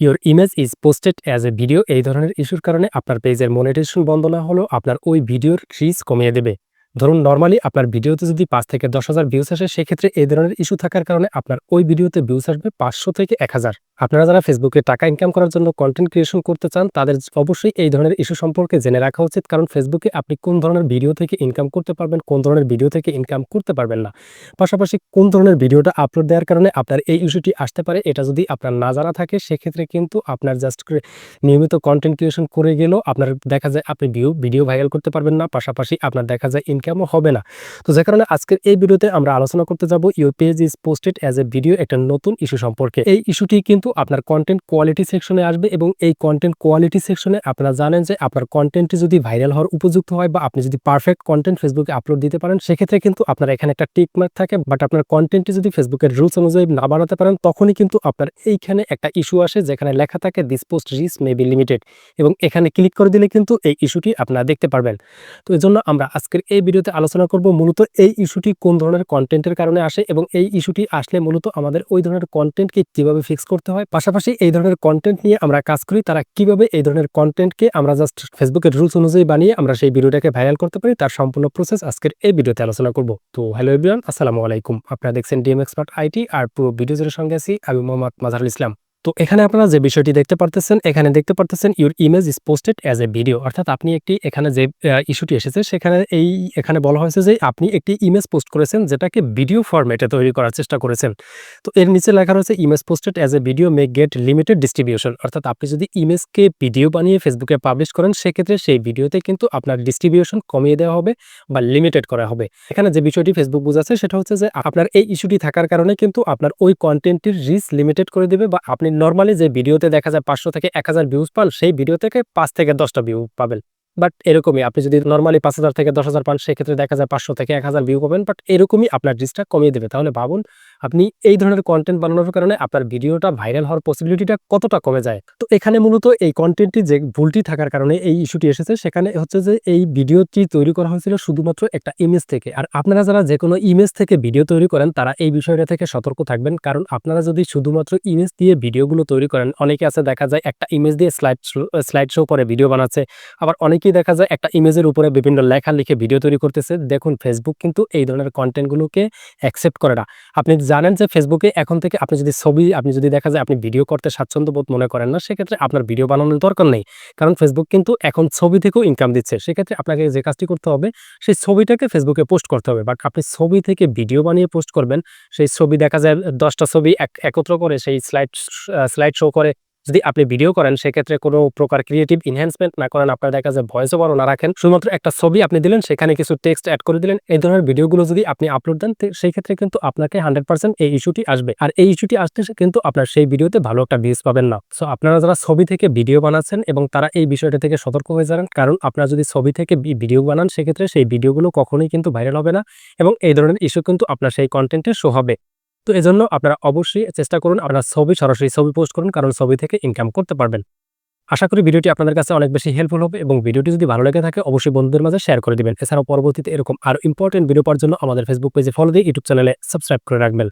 Your image is posted as a video এই ধরনের ইস্যুর কারণে আপনার পেজের মনিটাইজেশন বন্ধ না হলেও আপনার ওই ভিডিওর রিচ কমিয়ে দেবে। ধরুন নর্মালি আপনার ভিডিওতে যদি পাঁচ থেকে দশ হাজার ভিউস আসে, সেক্ষেত্রে এই ধরনের ইস্যু থাকার কারণে আপনার ওই ভিডিওতে ভিউস আসবে পাঁচশো থেকে এক হাজার। আপনারা যারা ফেসবুকে টাকা ইনকাম করার জন্য কন্টেন্ট ক্রিয়েশন করতে চান, তাদের অবশ্যই এই ধরনের ইস্যু সম্পর্কে জেনে রাখা উচিত, কারণ ফেসবুকে আপনি কোন ধরনের ভিডিও থেকে ইনকাম করতে পারবেন, কোন ধরনের ভিডিও থেকে ইনকাম করতে পারবেন না। পাশাপাশি কোন ধরনের ভিডিওটা আপলোড দেওয়ার কারণে আপনার এই ইস্যুটি আসতে পারে, এটা যদি আপনার না জানা থাকে, সেক্ষেত্রে কিন্তু আপনার জাস্ট নিয়মিত কন্টেন্ট ক্রিয়েশন করে গেলেও আপনার দেখা যায় আপনি ভিউ ভিডিও ভাইরাল করতে পারবেন না। পাশাপাশি আপনার দেখা যায় ইনকামও হবে না। তো যে কারণে আজকের এই ভিডিওতে আমরা আলোচনা করতে যাব your page is posted as a video একটা নতুন ইস্যু সম্পর্কে। এই ইস্যুটি কিন্তু আপনার কন্টেন্ট কোয়ালিটি সেকশনে আসবে এবং এই কন্টেন্ট কোয়ালিটি সেকশনে আপনারা জানেন যে আপনার কন্টেন্টটি যদি ভাইরাল হওয়ার উপযুক্ত হয় বা আপনি যদি পারফেক্ট কন্টেন্ট ফেসবুকে আপলোড দিতে পারেন, সেক্ষেত্রে কিন্তু আপনার এখানে একটা টিক মার্ক থাকে বাট আপনার কন্টেন্টটি যদি ফেসবুকের রুলস অনুযায়ী না বানাতে পারেন, তখনই কিন্তু আপনার এইখানে একটা ইস্যু আসে যেখানে লেখা থাকে this post reach may be limited এবং এখানে ক্লিক করে দিলে কিন্তু এই ইস্যুটি আপনারা দেখতে পারবেন। তো এই জন্য আমরা আজকের এই ভিডিওতে আলোচনা করব মূলত এই ইস্যুটি কোন ধরনের কন্টেন্টের কারণে আসে এবং এই ইস্যুটি আসলে মূলত আমাদের ওই ধরনের কন্টেন্টকে কীভাবে ফিক্স করতে হয়। পাশাপাশি এই ধরনের কন্টেন্ট নিয়ে আমরা কাজ করি, তারা কীভাবে এই ধরনের কন্টেন্টকে আমরা জাস্ট ফেসবুকের রুলস অনুযায়ী বানিয়ে আমরা সেই ভিডিওটাকে ভাইরাল করতে পারি, তার সম্পূর্ণ প্রসেস আজকের এই ভিডিওতে আলোচনা করব। তো হ্যালো এভরিওয়ান আসসালামু আলাইকুম। আপনারা দেখছেন ডিএম এক্সপার্ট আইটি আর পুরো ভিডিও জুড়ে সঙ্গে আছি আমি মোহাম্মদ মাজারুল ইসলাম। তো এখানে আপনারা যে বিষয়টি দেখতে পারতেছেন, এখানে দেখতে পারতেছেন your image is posted as a video অর্থাৎ আপনি একটি এখানে যে ইস্যুটি এসেছে, সেখানে এই, এখানে বলা হয়েছে যে আপনি একটি ইমেজ পোস্ট করেছেন যেটাকে ভিডিও ফরম্যাটে তৈরি করার চেষ্টা করেছেন। তো এর নিচে লেখা রয়েছে image posted as a video may get limited distribution অর্থাৎ আপনি যদি ইমেজকে ভিডিও বানিয়ে ফেসবুকে পাবলিশ করেন, সেক্ষেত্রে সেই ভিডিওতে কিন্তু আপনার ডিস্ট্রিবিউশন কমিয়ে দেওয়া হবে বা লিমিটেড করা হবে। এখানে যে বিষয়টি ফেসবুক বোঝাচ্ছে, সেটা হচ্ছে যে আপনার এই ইস্যুটি থাকার কারণে কিন্তু আপনার ওই কন্টেন্টটির রিচ লিমিটেড করে দেবে বা আপনি নর্মালি যে ভিডিওতে দেখা যায় পাঁচশো থেকে এক হাজার ভিউজ পান, সেই ভিডিও থেকে পাঁচ থেকে দশটা ভিউ পাবেন। বাট এরকমই, আপনি যদি নর্মালি পাঁচ হাজার থেকে দশ হাজার পান, সেক্ষেত্রে দেখা যায় পাঁচশো থেকে এক হাজার ভিউ পাবেন বাট এরকমই আপনার রিচটা কমিয়ে দেবে। তাহলে ভাবুন, আপনি এই ধরনের কন্টেন্ট বানানোর কারণে আপনার ভিডিওটা ভাইরাল হওয়ার পসিবিলিটিটা কতটা কমে যায়? তো এখানে মূলত এই কন্টেন্টটি যে ভুলটি থাকার কারণে এই ইস্যুটি এসেছে, সেখানে হচ্ছে যে এই ভিডিওটি তৈরি করা হয়েছিল শুধুমাত্র একটা ইমেজ থেকে। আর আপনারা যারা যে কোনো ইমেজ থেকে ভিডিও তৈরি করেন, তারা এই বিষয়টা থেকে সতর্ক থাকবেন, কারণ আপনারা যদি শুধুমাত্র ইমেজ দিয়ে ভিডিওগুলো তৈরি করেন, অনেকে আছে দেখা যায় একটা ইমেজ দিয়ে স্লাইড স্লাইড শো করে ভিডিও বানাচ্ছে। আবার অনেকেই দেখা যায় একটা ইমেজের উপরে বিভিন্ন লেখা লিখে ভিডিও তৈরি করতেছে। দেখুন ফেসবুক কিন্তু এই ধরনের কন্টেন্টগুলোকে অ্যাকসেপ্ট করে না। আপনি জানেন যে ফেসবুকে এখন থেকে আপনি যদি ছবি, আপনি যদি দেখা যায় আপনি ভিডিও করতে স্বাচ্ছন্দ্য বোধ মনে করেন না, সেক্ষেত্রে আপনার ভিডিও বানানোর দরকার নেই। কারণ ফেসবুক কিন্তু এখন ছবি থেকেও ইনকাম দিচ্ছে। সেক্ষেত্রে আপনাকে যে কাজটি করতে হবে, সেই ছবিটাকে ফেসবুকে পোস্ট করতে হবে। বাট আপনি ছবি থেকে ভিডিও বানিয়ে পোস্ট করবেন। সেই ছবি দেখা যায় দশটা ছবি এক, একত্র করে, সেই স্লাইড স্লাইড শো করে। যদি আপনি ভিডিও করেন, সেক্ষেত্রে কোনো প্রকার ক্রিয়েটিভ ইনহ্যান্সমেন্ট না করেন, আপনার দেখা যায় ভয়েস ওভারও না রাখেন। শুধুমাত্র একটা ছবি আপনি দিলেন, সেখানে কিছু টেক্সট অ্যাড করে দিলেন, এই ধরনের ভিডিওগুলো যদি আপনি আপলোড দেন সেই ক্ষেত্রে কিন্তু আপনাকে হান্ড্রেড এই ইস্যুটি আসবে। আর এই ইস্যুটি আসতে কিন্তু আপনার সেই ভিডিওতে ভালো একটা ভিউজ পাবেন না। সো আপনারা যারা ছবি থেকে ভিডিও বানাচ্ছেন এবং তারা এই বিষয়টা থেকে সতর্ক হয়ে যান কারণ আপনারা যদি ছবি থেকে ভিডিও বানান, সেক্ষেত্রে সেই ভিডিওগুলো কখনোই কিন্তু ভাইরাল হবে না এবং এই ধরনের ইস্যু কিন্তু আপনার সেই কন্টেন্টে শো হবে। তো এজন্য আপনারা অবশ্যই চেষ্টা করুন, আপনার ছবি সরাসরি ছবি পোস্ট করুন, কারণ ছবি থেকে ইনকাম করতে পারবেন। আশা করি ভিডিওটি আপনাদের কাছে অনেক বেশি হেল্পফুল হবে এবং ভিডিওটি যদি ভালো লেগে থাকে, অবশ্যই বন্ধুদের মাঝে শেয়ার করে দিবেন। এছাড়াও পরবর্তীতে এরকম আরও ইম্পর্টেন্ট ভিডিও পাওয়ার জন্য আমাদের ফেসবুক পেজে ফলো দিয়ে ইউটিউব চ্যানেলে সাবস্ক্রাইব করে রাখবেন।